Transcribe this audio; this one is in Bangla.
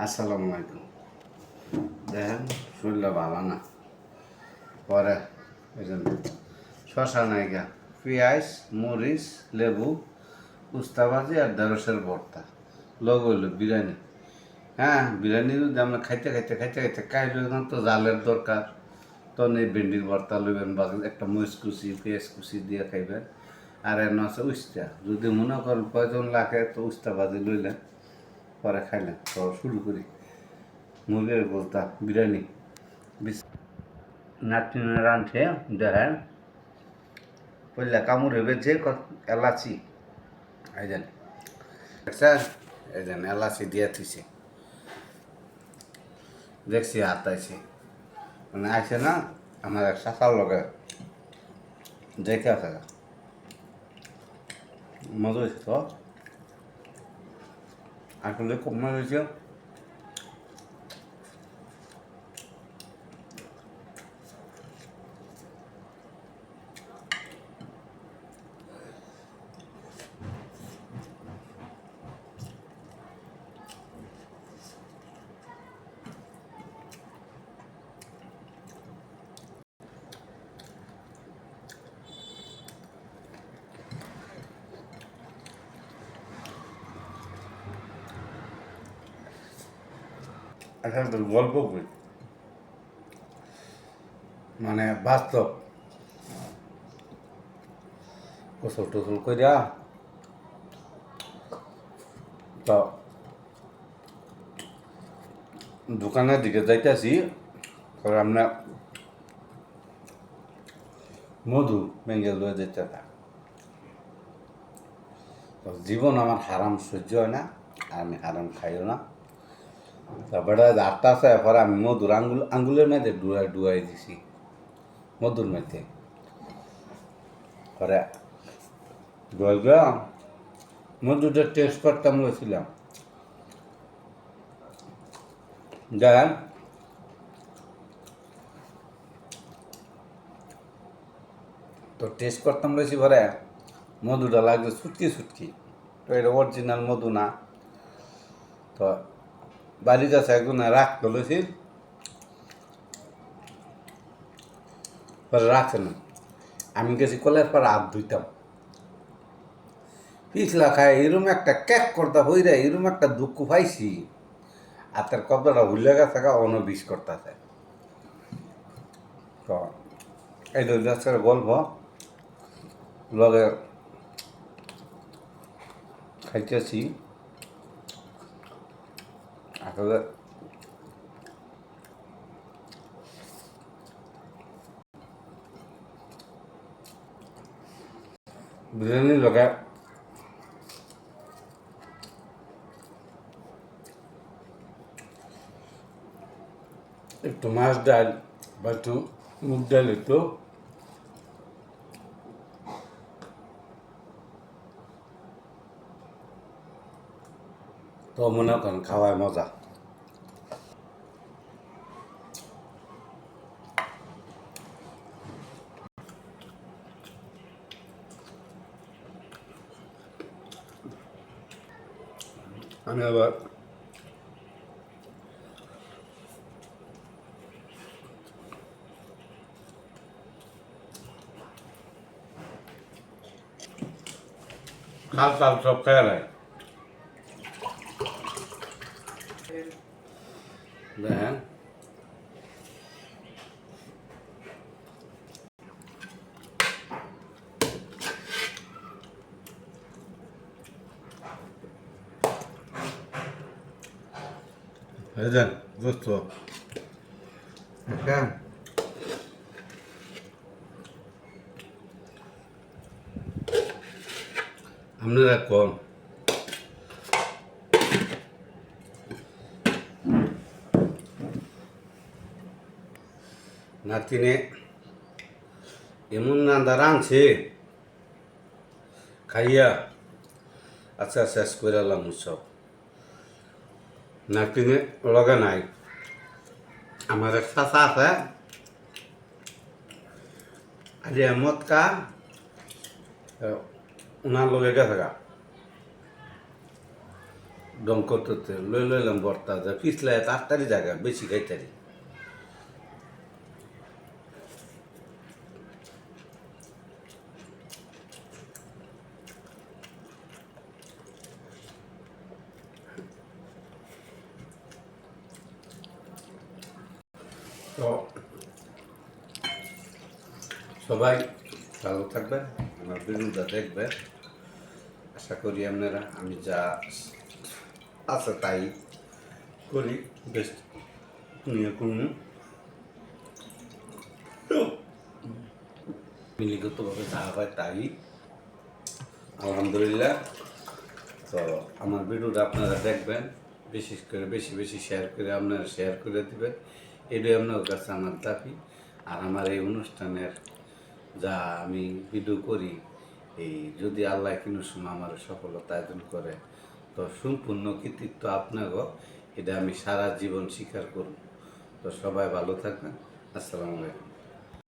আসসালামু আলাইকুম। দেখেন, শরীরটা ভালো না। পরে এই জন্য শশা নাইকা পেঁয়াজ, মরিচ, লেবু উস্তাবাজি আর ঢেঁড়সের ভর্তা। লোক হইল বিরিয়ানি। হ্যাঁ বিরিয়ানি যদি আমরা খাইতে খাইতে খাইতে খাইতে খাইলে তো জালের দরকার। তো নেই ভেন্ডির ভর্তা লইবেন বা একটা মরিচ কুচি, পেঁয়াজ কুচি দিয়ে খাইবেন। আর এর আছে উস্তা। যদি মনে করেন প্রয়োজন লাগে তো উস্তা ভাজি লইলেন। পরে খাইলেন তো শুরু করি। মুরগির বলতা বিরিয়ানি। নাতিনে রাঁধছে, দেখেন। পয়লা কামড় হবে এলাচি। এই জানি জানি এলাচি দিয়ে থুইছে। দেখছি হাত আইছে মানে আইছে না, আমার এক শাখার লগে। দেখে আছে। মজা হয়েছে তো? আসলে খুব মজা হয়েছে এখন তো গল্প করি মানে বাস্তব। গোসল টোসল করিয়া তো দোকানের দিকে যাইতেছি, পরে আমরা মধু বেঙ্গল লয়ে যেতে তো জীবন আমার হারাম সহ্য হয় না, আর আমি হারাম খাইও না। তারপরে আটটা আছে পরে আমি মধুর আঙ্গুল আঙ্গুলের মধ্যে ডুয়াই ডুয়াই দিছি। মধুর মধ্যে। পরে ডুয়াই গিয়া মধুটা টেস্ট করতাম গেছিলাম দেন তো টেস্ট করতাম রয়েছি পরে। মধুটা লাগবে ছুটকি ছুটকি তো এটা অরিজিনাল মধু না তো বাড়িতে আছে একজন রাখ তুলেছি রাখছে না। আমি গেছি কলের পর হাত ধুইতাম। পিছলা খায়, এরম একটা ক্যাক করতে হই রে এরম একটা দুঃখ পাইছি। আর তার কবদাটা ভুলে গেছে গা অন্য বিষ করতেছে। তো, এই আজকের গল্প লগে খাইতেছি। আসলে বিরিয়ানি লগে একটু মাছ ডাল বা একটু তো মনে করেন খাওয়ায় মজা আমি আবার খাল তাল সব খেয়ে নেয় দেখেন Neden? Gusto. Bakın. আপনারা কম নাতিনে, এমন নান্দা রাঁধছে। খাইয়া আচ্ছা শেষ করে এলাম সব নাতিনে লগে নাই। আমার এক চাচা আছে। আজি এমত কা ওনার লগে গেছে গা। ডং করতে লই লইলাম বর্তা যা পিছলাই তাড়াতাড়ি জায়গা বেশি খাইতারি তো সবাই ভালো থাকবেন, আমার ভিডিওটা দেখবেন। আশা করি আপনারা, আমি যা আছে তাই করি বেশ নিয়ে কোনো মিলিগতভাবে যা হয় তাই। আলহামদুলিল্লাহ। তো আমার ভিডিওটা আপনারা দেখবেন, বিশেষ করে বেশি বেশি শেয়ার করে আপনারা শেয়ার করে দিবেন। এটাই আপনার কাছে আমার দাবি। আর আমার এই অনুষ্ঠানের যা আমি ভিডিও করি, এই যদি আল্লাহ কিনু সময় আমার সফলতা আয়োজন করে, তো সম্পূর্ণ কৃতিত্ব আপনাকে এটা আমি সারা জীবন স্বীকার করব। তো সবাই ভালো থাকবেন। আসসালামু আলাইকুম।